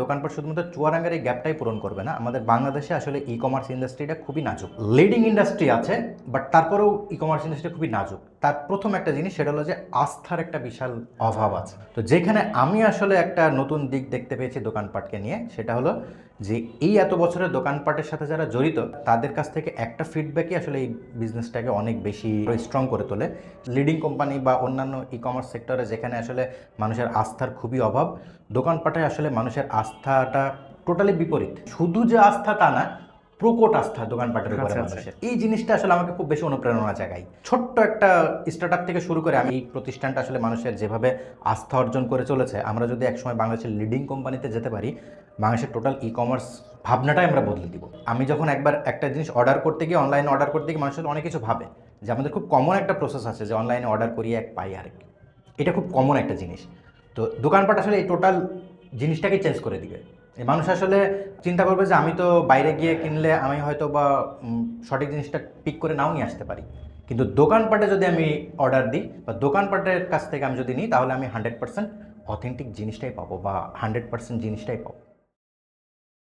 দোকানপাট শুধুমাত্র চুয়াডাঙ্গার এই গ্যাপটাই পূরণ করবে না। আমাদের বাংলাদেশে আসলে ই কমার্স ইন্ডাস্ট্রিটা খুবই নাজুক। লিডিং ইন্ডাস্ট্রি আছে বাট তারপরেও ই কমার্স ইন্ডাস্ট্রি খুবই নাজুক। তার প্রথম একটা জিনিস, সেটা হলো যে আস্থার একটা বিশাল অভাব আছে। তো যেখানে আমি আসলে একটা নতুন দিক দেখতে পেয়েছি দোকানপাটকে নিয়ে, সেটা হলো যে এই এত বছরের দোকানপাটের সাথে যারা জড়িত, তাদের কাছ থেকে একটা ফিডব্যাকই আসলে এই বিজনেসটাকে অনেক বেশি স্ট্রং করে তোলে। লিডিং কোম্পানি বা অন্যান্য ই কমার্স সেক্টরে যেখানে আসলে মানুষের আস্থার খুবই অভাব, দোকানপাটে আসলে মানুষের আস্থাটা টোটালি বিপরীত। শুধু যে আস্থা তা না প্রকট আস্থা দোকানপাটের উপরে আচ্ছা, আচ্ছা। মানুষের এই জিনিসটা আসলে আমাকে খুব বেশি অনুপ্রেরণা জাগায়। ছোট্ট একটা স্টার্ট থেকে শুরু করে আমি এই প্রতিষ্ঠানটা আসলে মানুষের যেভাবে আস্থা অর্জন করে চলেছে আমরা যদি একসময় বাংলাদেশের লিডিং কোম্পানিতে যেতে পারি বাংলাদেশের টোটাল ই কমার্স ভাবনাটাই আমরা বদলে দিব। আমি যখন একবার একটা জিনিস অর্ডার করতে গিয়ে অনলাইনে অর্ডার করতে গিয়ে মানুষের অনেক কিছু ভাবে যে আমাদের খুব কমন একটা প্রসেস আছে যে অনলাইনে অর্ডার করি এক পাই আরেক। এটা খুব কমন একটা জিনিস। তো দোকানপাট আসলে এই টোটাল জিনিসটাকে চেঞ্জ করে দিবে। মানুষ আসলে চিন্তা করবে যে, আমি তো বাইরে গিয়ে কিনলে আমি হয়তো বা সঠিক জিনিসটা পিক করে নাও নিয়ে আসতে পারি। কিন্তু দোকানপাটে যদি আমি অর্ডার দিই বা দোকানপাটের কাছ থেকে আমি যদি নিই, তাহলে আমি হান্ড্রেড পার্সেন্ট অথেন্টিক জিনিসটাই পাবো বা হান্ড্রেড পার্সেন্ট জিনিসটাই পাবো।